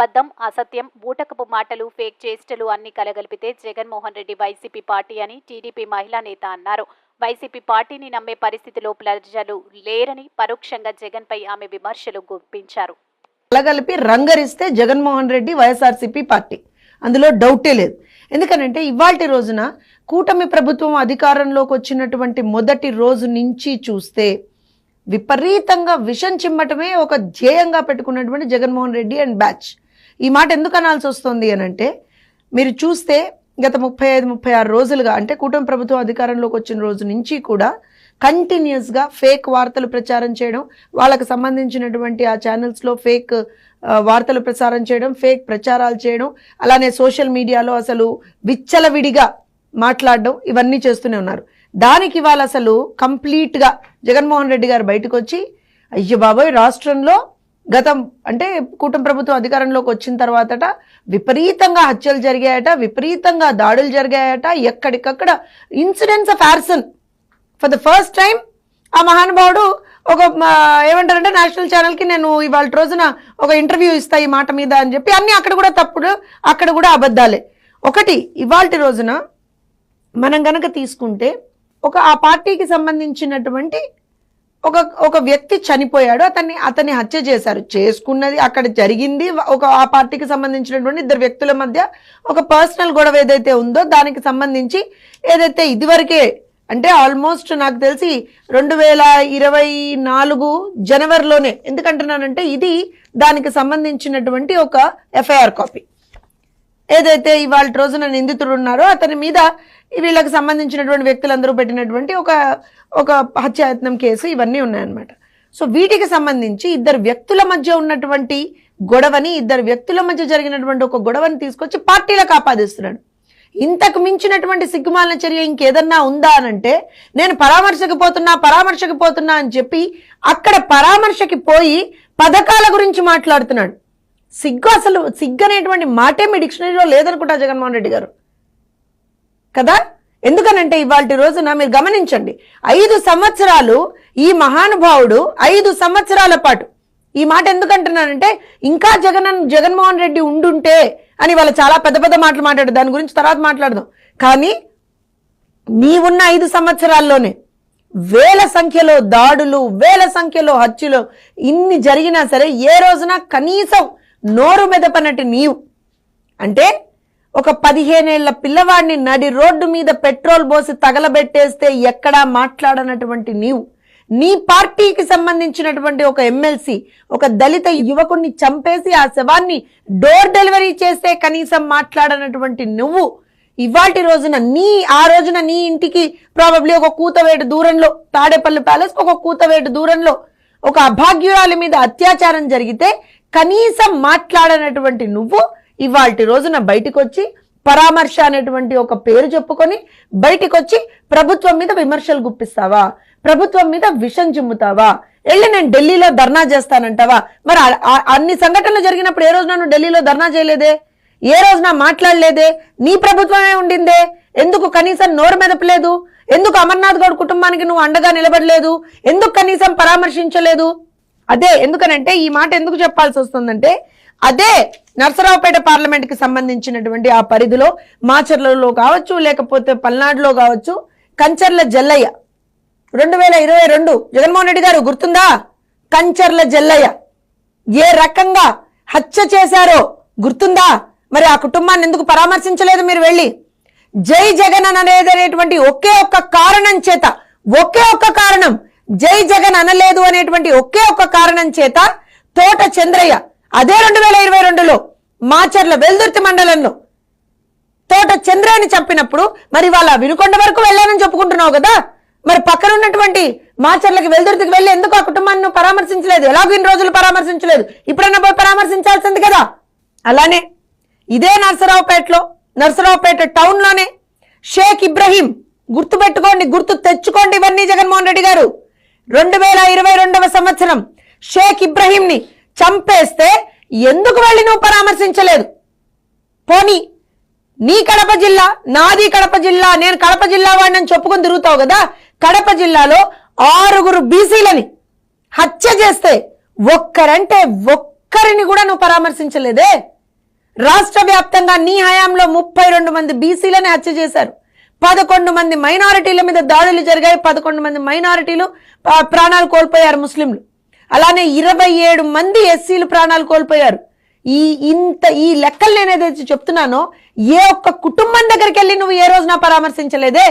అబద్ధం అసత్యం బూటకపు మాటలు ఫేక్ చేష్టలు అన్ని కలగలిపితే జగన్మోహన్ రెడ్డి వైసీపీ పార్టీ అని టీడీపీ మహిళా నేత అన్నారు. వైసీపీ పార్టీని నమ్మే పరిస్థితిలో ప్రజలు లేరని పరోక్షంగా జగన్పై ఆమె విమర్శలు గుప్పించారు. కలగలిపి రంగరిస్తే జగన్మోహన్ రెడ్డి వైఎస్ఆర్సీపీ పార్టీ. అందులో డౌటే లేదు. ఎందుకనంటే ఇవాల్టి రోజున కూటమి ప్రభుత్వం అధికారంలోకి వచ్చినటువంటి మొదటి రోజు నుంచి చూస్తే విపరీతంగా విషం చిమ్మటమే ఒక ధ్యేయంగా పెట్టుకున్నటువంటి జగన్మోహన్ రెడ్డి అండ్ బ్యాచ్. ఈ మాట ఎందుకు అనాల్సి వస్తుంది అని అంటే మీరు చూస్తే గత ముప్పై ఐదు ముప్పై ఆరు రోజులుగా అంటే కూటమి ప్రభుత్వం అధికారంలోకి వచ్చిన రోజు నుంచి కూడా కంటిన్యూస్గా ఫేక్ వార్తలు ప్రచారం చేయడం వాళ్ళకి సంబంధించినటువంటి ఆ ఛానల్స్లో ఫేక్ వార్తలు ప్రసారం చేయడం ఫేక్ ప్రచారాలు చేయడం అలానే సోషల్ మీడియాలో అసలు విచ్చలవిడిగా మాట్లాడడం ఇవన్నీ చేస్తూనే ఉన్నారు. దానికి ఇవాళ అసలు కంప్లీట్గా జగన్మోహన్ రెడ్డి గారు బయటకు వచ్చి అయ్య బాబోయ్ రాష్ట్రంలో గతం అంటే కూటమి ప్రభుత్వం అధికారంలోకి వచ్చిన తర్వాతట విపరీతంగా హత్యలు జరిగాయట విపరీతంగా దాడులు జరిగాయట ఎక్కడికక్కడ incidents of arson. For the first time ఆ మహానుభావుడు ఒక ఏమంటారంటే నేషనల్ ఛానల్కి నేను ఇవాళ రోజున ఒక ఇంటర్వ్యూ ఇస్తా ఈ మాట మీద అని చెప్పి అన్ని అక్కడ కూడా తప్పుడు అక్కడ కూడా అబద్ధాలే. ఒకటి ఇవాళ రోజున మనం గనక తీసుకుంటే ఒక ఆ పార్టీకి సంబంధించినటువంటి ఒక ఒక వ్యక్తి చనిపోయాడు అతన్ని అతన్ని హత్య చేశారు. చేసుకున్నది అక్కడ జరిగింది. ఒక ఆ పార్టీకి సంబంధించినటువంటి ఇద్దరు వ్యక్తుల మధ్య ఒక పర్సనల్ గొడవ ఏదైతే ఉందో దానికి సంబంధించి ఏదైతే ఇదివరకే అంటే ఆల్మోస్ట్ నాకు తెలిసి రెండు వేల ఇరవై నాలుగు జనవరిలోనే ఎందుకంటున్నానంటే ఇది దానికి సంబంధించినటువంటి ఒక ఎఫ్ఐఆర్ కాపీ. ఏదైతే ఇవాళ రోజున నిందితుడు ఉన్నారో అతని మీద వీళ్ళకి సంబంధించినటువంటి వ్యక్తులందరూ పెట్టినటువంటి ఒక ఒక హత్యాయత్నం కేసు ఇవన్నీ ఉన్నాయన్నమాట. సో వీటికి సంబంధించి ఇద్దరు వ్యక్తుల మధ్య ఉన్నటువంటి గొడవని ఇద్దరు వ్యక్తుల మధ్య జరిగినటువంటి ఒక గొడవని తీసుకొచ్చి పార్టీలకు ఆపాదిస్తున్నాడు ఇంతకు మించినటువంటి సిగ్గుమాలిన చర్య ఇంకేదన్నా ఉందా అనంటే నేను పరామర్శకు పోతున్నా పరామర్శకు పోతున్నా అని చెప్పి అక్కడ పరామర్శకి పోయి పథకాల గురించి మాట్లాడుతున్నాడు. సిగ్గు అసలు సిగ్గు అనేటువంటి మాటే మీ డిక్షనరీలో లేదనుకుంటా జగన్మోహన్ రెడ్డి గారు. కదా? ఎందుకనంటే ఇవాళ రోజున మీరు గమనించండి ఐదు సంవత్సరాలు ఈ మహానుభావుడు ఐదు సంవత్సరాల పాటు. ఈ మాట ఎందుకంటున్నానంటే ఇంకా జగన్ జగన్మోహన్ రెడ్డి ఉండుంటే అని వాళ్ళు చాలా పెద్ద పెద్ద మాటలు మాట్లాడారు. దాని గురించి తర్వాత మాట్లాడదాం. కానీ నీవున్న ఐదు సంవత్సరాల్లోనే వేల సంఖ్యలో దాడులు వేల సంఖ్యలో హత్యలు ఇన్ని జరిగినా సరే ఏ రోజున కనీసం నోరు మెదపనటి నీవు. అంటే ఒక పదిహేనేళ్ళ పిల్లవాడిని నడి రోడ్డు మీద పెట్రోల్ పోసి తగలబెట్టేస్తే ఎక్కడా మాట్లాడనటువంటి నీవు. నీ పార్టీకి సంబంధించినటువంటి ఒక ఎమ్మెల్సీ ఒక దళిత యువకుణ్ణి చంపేసి ఆ శవాన్ని డోర్ డెలివరీ చేస్తే కనీసం మాట్లాడనటువంటి నువ్వు. ఇవాటి రోజున నీ ఆ రోజున నీ ఇంటికి ప్రాబబ్లీ ఒక కూతవేటు దూరంలో తాడేపల్లి ప్యాలెస్ ఒక కూతవేటు దూరంలో ఒక అభాగ్యురాలి మీద అత్యాచారం జరిగితే కనీసం మాట్లాడనటువంటి నువ్వు ఇవాల్టి రోజున బయటకు వచ్చి పరామర్శ అనేటువంటి ఒక పేరు చెప్పుకొని బయటికి వచ్చి ప్రభుత్వం మీద విమర్శలు గుప్పిస్తావా? ప్రభుత్వం మీద విషం చిమ్ముతావా? వెళ్ళి నేను ఢిల్లీలో ధర్నా చేస్తానంటావా? మరి అన్ని సంఘటనలు జరిగినప్పుడు ఏ రోజున నువ్వు ఢిల్లీలో ధర్నా చేయలేదే? ఏ రోజున మాట్లాడలేదే? నీ ప్రభుత్వమే ఉండిందే? ఎందుకు కనీసం నోరు మెదపలేదు? ఎందుకు అమర్నాథ్ గౌడ్ కుటుంబానికి నువ్వు అండగా నిలబడలేదు? ఎందుకు కనీసం పరామర్శించలేదు? అదే ఎందుకనంటే ఈ మాట ఎందుకు చెప్పాల్సి వస్తుందంటే అదే నరసరావుపేట పార్లమెంట్కి సంబంధించినటువంటి ఆ పరిధిలో మాచర్లలో కావచ్చు లేకపోతే పల్నాడులో కావచ్చు కంచర్ల జల్లయ్య. రెండు వేల ఇరవై రెండు జగన్మోహన్ రెడ్డి గారు గుర్తుందా? కంచర్ల జల్లయ్య. ఏ రకంగా హత్య చేశారో గుర్తుందా? మరి ఆ కుటుంబాన్ని ఎందుకు పరామర్శించలేదు మీరు వెళ్ళి? జై జగన్ అనేది అనేటువంటి ఒకే ఒక్క కారణం చేత ఒకే ఒక్క కారణం జై జగన్ అనలేదు అనేటువంటి ఒకే ఒక్క కారణం చేత తోట చంద్రయ్య అదే రెండు వేల ఇరవై రెండులో మాచర్ల వెల్దుర్తి మండలంలో తోట చంద్రని చంపినప్పుడు మరి వాళ్ళ వినుకొండ వరకు వెళ్ళానని చెప్పుకుంటున్నావు కదా? మరి పక్కన ఉన్నటువంటి మాచర్లకి వెల్దుర్తికి వెళ్ళి ఎందుకు ఆ కుటుంబాన్ని పరామర్శించలేదు? ఎలాగో ఇన్ని రోజులు పరామర్శించలేదు? ఇప్పుడైనా పోయి పరామర్శించాల్సింది కదా? అలానే ఇదే నర్సరావుపేటలో నర్సరావుపేట టౌన్లోనే షేక్ ఇబ్రహీం గుర్తు పెట్టుకోండి గుర్తు తెచ్చుకోండి ఇవన్నీ జగన్మోహన్ రెడ్డి గారు. రెండు వేల ఇరవై రెండవ సంవత్సరం షేక్ ఇబ్రహీం ని చంపేస్తే ఎందుకు వెళ్ళి నువ్వు పరామర్శించలేదు? పోనీ నీ కడప జిల్లా నాది కడప జిల్లా నేను కడప జిల్లా వాడిని చెప్పుకొని తిరుగుతావు కదా? కడప జిల్లాలో ఆరుగురు బీసీలని హత్య చేస్తే ఒక్కరంటే ఒక్కరిని కూడా నువ్వు పరామర్శించలేదే? రాష్ట్ర వ్యాప్తంగా నీ హయాంలో ముప్పై రెండు మంది బీసీలని హత్య చేశారు. పదకొండు మంది మైనారిటీల మీద దాడులు జరిగాయి. పదకొండు మంది మైనారిటీలు ప్రాణాలు కోల్పోయారు ముస్లింలు. అలానే ఇరవై ఏడు మంది ఎస్సీలు ప్రాణాలు కోల్పోయారు. ఈ ఇంత ఈ లెక్కలు నేను ఏదైతే చెప్తున్నానో ఏ ఒక్క కుటుంబం దగ్గరికి వెళ్ళి నువ్వు ఏ రోజున పరామర్శించలేదే?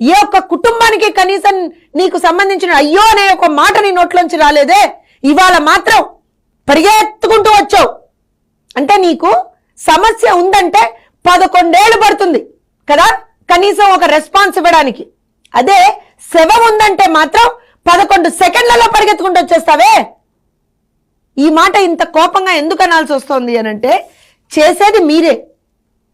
ఏ ఒక్క కుటుంబానికి కనీసం నీకు సంబంధించిన అయ్యో అనే ఒక మాట నీ నోట్లోంచి రాలేదే? ఇవాళ మాత్రం పరిగెత్తుకుంటూ వచ్చావు. అంటే నీకు సమస్య ఉందంటే పదకొండేళ్ళు పడుతుంది కదా? కనీసం ఒక రెస్పాన్స్ ఇవ్వడానికి. అదే శవం ఉందంటే మాత్రం పదకొండు సెకండ్లలో పరిగెత్తుకుంటూ వచ్చేస్తావే. ఈ మాట ఇంత కోపంగా ఎందుకు అనాల్సి వస్తుంది అని అంటే చేసేది మీరే.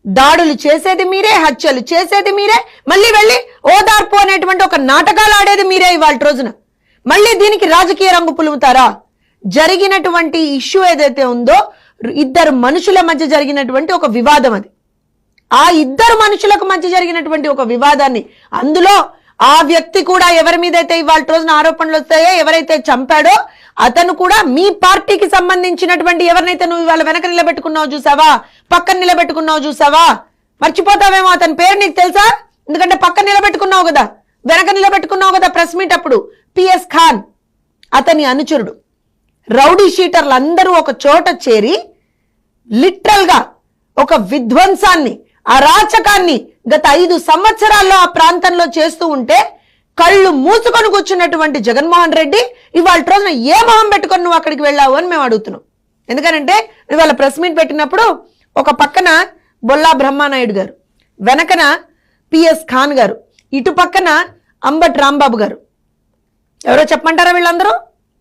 దాడులు చేసేది మీరే హత్యలు చేసేది మీరే. మళ్ళీ వెళ్ళి ఓదార్పు అనేటువంటి ఒక నాటకాలు ఆడేది మీరే ఇవాళ రోజున. మళ్ళీ దీనికి రాజకీయ రంగు పులుముతారా? జరిగినటువంటి ఇష్యూ ఏదైతే ఉందో ఇద్దరు మనుషుల మధ్య జరిగినటువంటి ఒక వివాదం అది. ఆ ఇద్దరు మనుషులకు మధ్య జరిగినటువంటి ఒక వివాదాన్ని. అందులో ఆ వ్యక్తి కూడా ఎవరి మీద అయితే ఇవాళ రోజున ఆరోపణలు వస్తాయో ఎవరైతే చంపాడో అతను కూడా మీ పార్టీకి సంబంధించినటువంటి ఎవరినైతే నువ్వు ఇవాళ వెనక నిలబెట్టుకున్నావు చూసావా? పక్కన నిలబెట్టుకున్నావు చూసావా? మర్చిపోతావేమో అతని పేరు నీకు తెలుసా? ఎందుకంటే పక్కన నిలబెట్టుకున్నావు కదా. వెనక నిలబెట్టుకున్నావు కదా ప్రెస్ మీట్ అప్పుడు. పిఎస్ ఖాన్ అతని అనుచరుడు. రౌడీ షీటర్లు అందరూ ఒక చోట చేరి లిటరల్గా ఒక విధ్వంసాన్ని అరాచకాన్ని గత ఐదు సంవత్సరాల్లో ఆ ప్రాంతంలో చేస్తూ ఉంటే కళ్ళు మూసుకొని కూర్చున్నటువంటి జగన్మోహన్ రెడ్డి ఇవాళ రోజున ఏ మొహం పెట్టుకొని నువ్వు అక్కడికి వెళ్ళావు అని మేము అడుగుతున్నాం. ఎందుకంటే ఇవాళ ప్రెస్ మీట్ పెట్టినప్పుడు ఒక పక్కన బొల్లా బ్రహ్మానాయుడు గారు వెనకన పిఎస్ ఖాన్ గారు ఇటు పక్కన అంబట్ రాంబాబు గారు. ఎవరో చెప్పమంటారా వీళ్ళందరూ?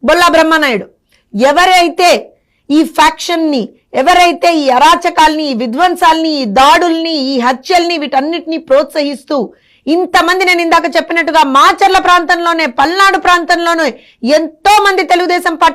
బొల్లా బ్రహ్మనాయుడు. ఎవరైతే ఈ ఫ్యాక్షన్ని ఎవరైతే ఈ అరాచకాల్ని ఈ విధ్వంసాల్ని ఈ దాడుల్ని ఈ హత్యల్ని వీటన్నిటిని ప్రోత్సహిస్తూ ఇంతమంది నేను ఇందాక చెప్పినట్టుగా మాచర్ల ప్రాంతంలోనే పల్నాడు ప్రాంతంలోనే ఎంతో మంది తెలుగుదేశం పార్టీ